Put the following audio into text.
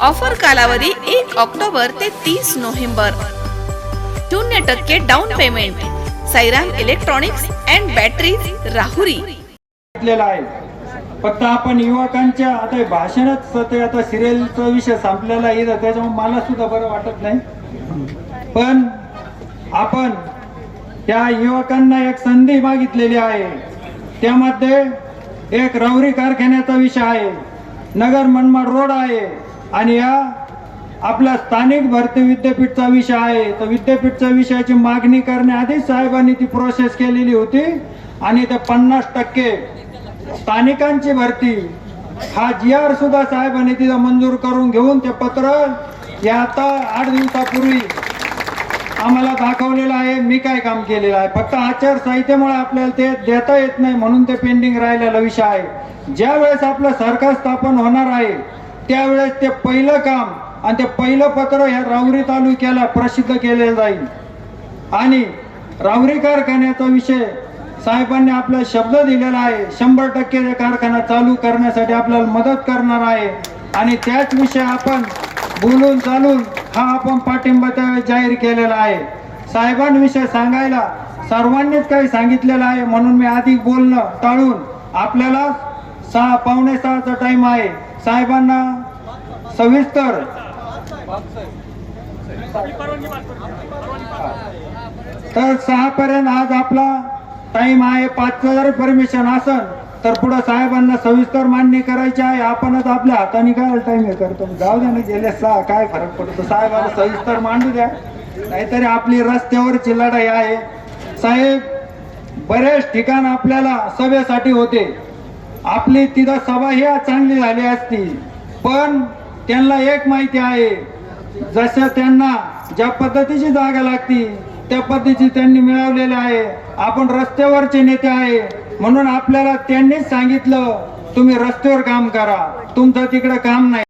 Offer कालावधी एक October ते तीस नोव्हेंबर. शून्य टक्के down payment. Sairam electronics and battery Rahuri. घेतलेला आहे. फक्त आपण युवकांच्या आता भाषणात भाषणच ते आता सिरियलचा विषय संपलेला आहे त्याच्यामुळे मला सुद्धा बरं वाटत नाही. पण आपण त्या युवकांना एक संधी मागितलेली आहे. त्यामध्ये एक रवरी कारखान्याचा विषय आहे. नगर मनमाड रोड आहे. आणि या आपला स्थानिक भरती विद्यापीठचा विषय आहे. तर विद्यापीठच्या विषयाची मागणी करण्याआधीच साहेबांनी ती प्रोसेस केलेली होती. आणि ते पन्नास टक्के स्थानिकांची भरती हा जी आर सुद्धा साहेबांनी तिथं मंजूर करून घेऊन ते पत्र हे आता आठ दिवसापूर्वी आम्हाला दाखवलेलं आहे. मी काय काम केलेलं आहे? फक्त आचारसंहितेमुळे आपल्याला ते देता येत नाही म्हणून ते पेंडिंग राहिलेला विषय आहे. ज्या वेळेस आपलं सरकार स्थापन होणार आहे त्यावेळेस ते पहिलं काम आणि ते पहिलं पत्र ह्या रावरी तालुक्याला प्रसिद्ध केले जाईल. आणि रावरी कारखान्याचा विषय साहेबांनी आपला शब्द दिलेला आहे. शंभर टक्के कारखाना चालू करण्यासाठी आपल्याला मदत करणार आहे. आणि त्याच विषय आपण बोलून चालून हा आपण पाठिंबा त्यावेळेस जाहीर केलेला आहे. साहेबांविषयी सांगायला सर्वांनीच काही सांगितलेलं आहे. म्हणून मी आधी बोलणं टाळून आपल्याला सहा पावणे सहाचा टाइम आहे. साहेबांना सविस्तर तर सहा पर्यंत आज आपला टाइम आहे. पाच जर परमिशन असन तर पुढे साहेबांना सविस्तर मांडणी करायची आहे. आपणच आपल्या हाताने काय टाइम हे करतो? जाऊ द्या ना गेले सहा काय फरक पडतो? साहेबांना सविस्तर मांडू द्या. नाहीतरी आपली रस्त्यावरची लढाई आहे. साहेब बरेच ठिकाण आपल्याला सभेसाठी होते. आपली तिथं सभा ह्या चांगली झाली असती पण त्यांना एक माहिती आहे जसं त्यांना ज्या पद्धतीची जागा लागती त्या पद्धतीची त्यांनी मिळवलेलं आहे. आपण रस्त्यावरचे नेते आहे म्हणून आपल्याला त्यांनीच सांगितलं तुम्ही रस्त्यावर काम करा तुमचं तिकडं काम नाही.